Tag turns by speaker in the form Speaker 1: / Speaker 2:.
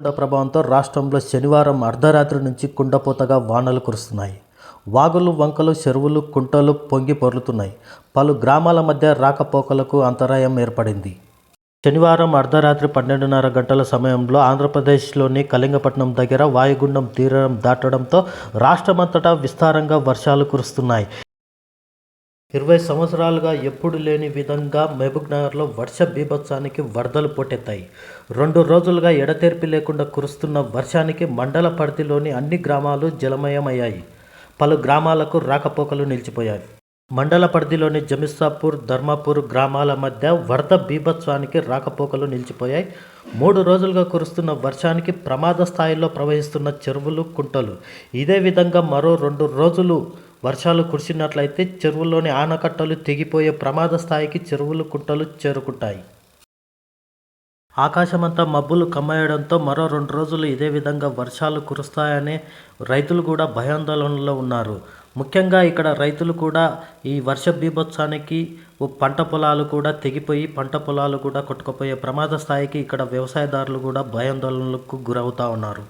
Speaker 1: కుండ ప్రభావంతో రాష్ట్రంలో శనివారం అర్ధరాత్రి నుంచి కుండపోతగా వానలు కురుస్తున్నాయి. వాగులు వంకలు చెరువులు కుంటలు పొంగి పొర్లుతున్నాయి. పలు గ్రామాల మధ్య రాకపోకలకు అంతరాయం ఏర్పడింది. శనివారం అర్ధరాత్రి పన్నెండున్నర గంటల సమయంలో ఆంధ్రప్రదేశ్లోని కళింగపట్నం దగ్గర వాయుగుండం తీరం దాటడంతో రాష్ట్రమంతటా విస్తారంగా వర్షాలు కురుస్తున్నాయి. ఇరవై సంవత్సరాలుగా ఎప్పుడు లేని విధంగా మహబూబ్నగర్లో వర్ష బీభత్సానికి వరదలు పోటెత్తాయి రెండు రోజులుగా ఎడతెరిపి లేకుండా కురుస్తున్న వర్షానికి మండల పరిధిలోని అన్ని గ్రామాలు జలమయమయ్యాయి. పలు గ్రామాలకు రాకపోకలు నిలిచిపోయాయి. మండల పరిధిలోని జమిసాపూర్ ధర్మాపూర్ గ్రామాల మధ్య వరద బీభత్సానికి రాకపోకలు నిలిచిపోయాయి. మూడు రోజులుగా కురుస్తున్న వర్షానికి ప్రమాద స్థాయిలో ప్రవహిస్తున్న చెరువులు కుంటలు. ఇదే విధంగా మరో రెండు రోజులు వర్షాలు కురిసినట్లయితే చెరువుల్లోని ఆనకట్టలు తెగిపోయే ప్రమాద స్థాయికి చెరువులు కుంటలు చేరుకుంటాయి. ఆకాశమంతా మబ్బులు కమ్మేయడంతో మరో రెండు రోజులు ఇదే విధంగా వర్షాలు కురుస్తాయనే రైతులు కూడా భయాందోళనలో ఉన్నారు. ముఖ్యంగా ఇక్కడ రైతులు కూడా ఈ వర్ష బీభత్సానికి పంట పొలాలు కూడా తెగిపోయి పంట పొలాలు కూడా కొట్టుకుపోయే ప్రమాద స్థాయికి ఇక్కడ వ్యవసాయదారులు కూడా భయాందోళనలకు గురవుతూ ఉన్నారు.